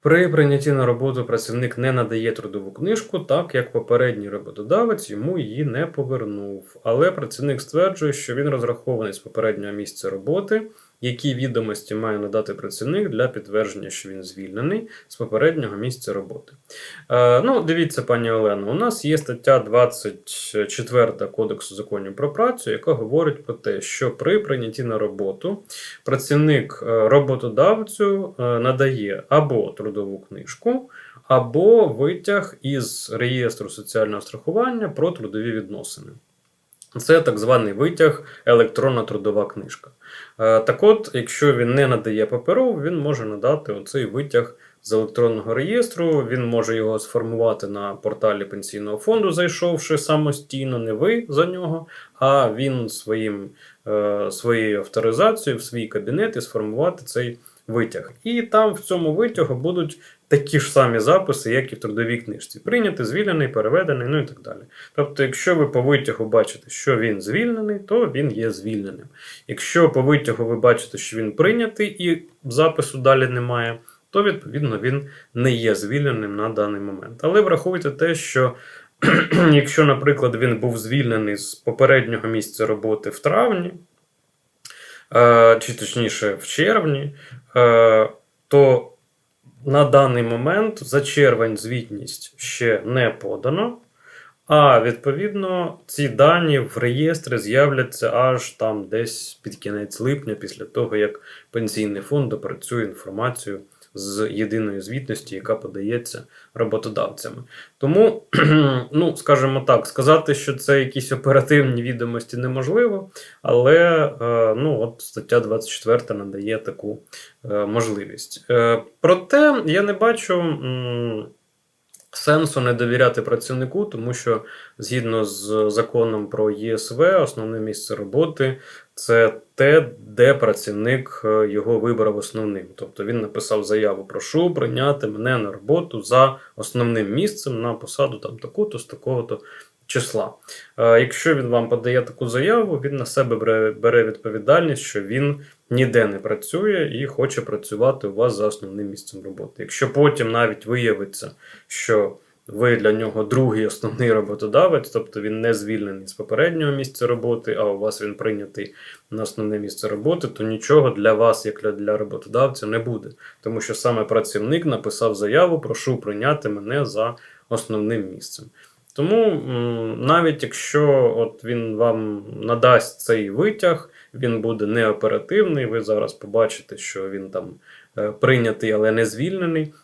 При прийнятті на роботу працівник не надає трудову книжку, так як попередній роботодавець йому її не повернув. Але працівник стверджує, що він розрахований з попереднього місця роботи, які відомості має надати працівник для підтвердження, що він звільнений з попереднього місця роботи. Е, ну, дивіться, пані Олено, у нас є стаття 24 Кодексу законів про працю, яка говорить про те, що при прийнятті на роботу працівник е, роботодавцю е, надає або трудову книжку, або витяг із реєстру соціального страхування про трудові відносини. Це так званий витяг електронна трудова книжка. Е, Так от, якщо він не надає паперову, він може надати оцей витяг з електронного реєстру. Він може його сформувати на порталі пенсійного фонду, зайшовши самостійно, не ви за нього, а він своїм, е, своєю авторизацією в свій кабінет і сформувати цей витяг. І там в цьому витягу будуть такі ж самі записи, як і в трудовій книжці. Прийнятий, звільнений, переведений, ну і так далі. Тобто, якщо ви по витягу бачите, що він звільнений, то він є звільненим. Якщо по витягу ви бачите, що він прийнятий і запису далі немає, то відповідно він не є звільненим на даний момент. Але врахуйте те, що якщо, наприклад, він був звільнений з попереднього місця роботи в травні, чи точніше в червні, е, то на даний момент за червень звітність ще не подано. А відповідно, ці дані в реєстрі з'являться аж там десь під кінець липня, після того, як пенсійний фонд допрацює інформацію з єдиної звітності, яка подається роботодавцями. Тому, ну, скажімо так, сказати, що це якісь оперативні відомості неможливо, але е, ну, от стаття 24 надає таку е, можливість. Е, проте я не бачу. Сенсу не довіряти працівнику, тому що згідно з законом про ЄСВ, основне місце роботи це те, де працівник е, його вибрав основним. Тобто він написав заяву: прошу прийняти мене на роботу за основним місцем на посаду там таку-то з такого-то числа. Е, Якщо він вам подає таку заяву, він на себе бере, відповідальність, що він ніде не працює і хоче працювати у вас за основним місцем роботи. Якщо потім навіть виявиться, що ви для нього другий основний роботодавець, тобто він не звільнений з попереднього місця роботи, а у вас він прийнятий на основне місце роботи, то нічого для вас, як для роботодавця, не буде. Тому що саме працівник написав заяву, прошу прийняти мене за основним місцем. Тому навіть якщо от він вам надасть цей витяг, він буде неоперативний. Ви зараз побачите, що він там е, прийнятий, але не звільнений.